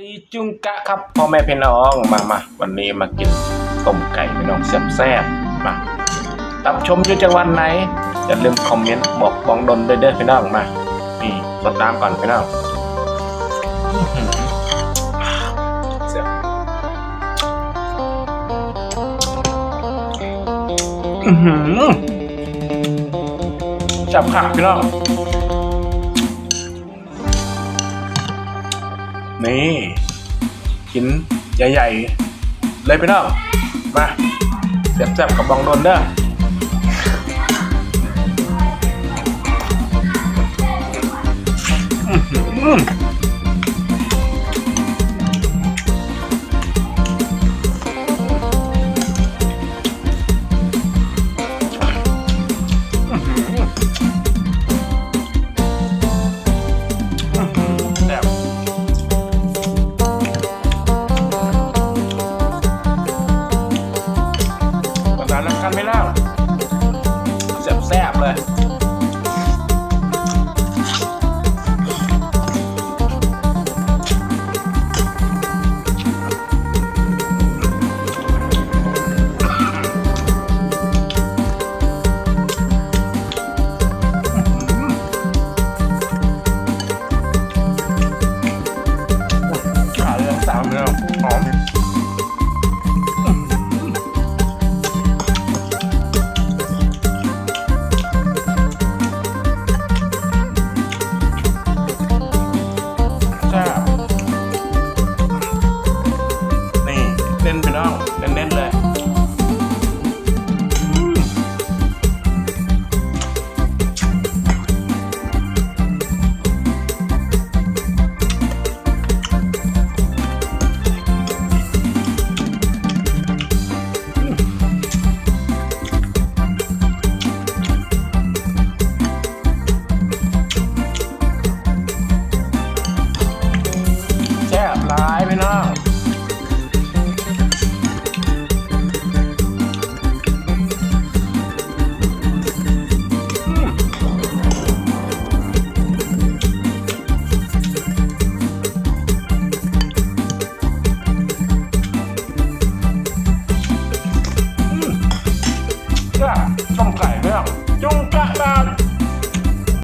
ดีจุงกะครับพ่อแม่พี่น้องมามาวันนี้มากินต้มไก่พี่น้องแซ่บๆมารับชมอยู่จังหวัดไหนอย่าลืมคอมเมนต์บอกบองดนด้วยเด้อพี่น้องมานี่รดน้ำก่อนพี่น้องอื้อหือแซ่บจับขาพี่น้อง นี่กินใหญ่ๆ เลยพี่น้อง มาเสียบๆกับบองโดนเด้ออื้อ ภาษาน้ำกันไม่เล่าแซ่บๆเลย ซ่าช่องไก่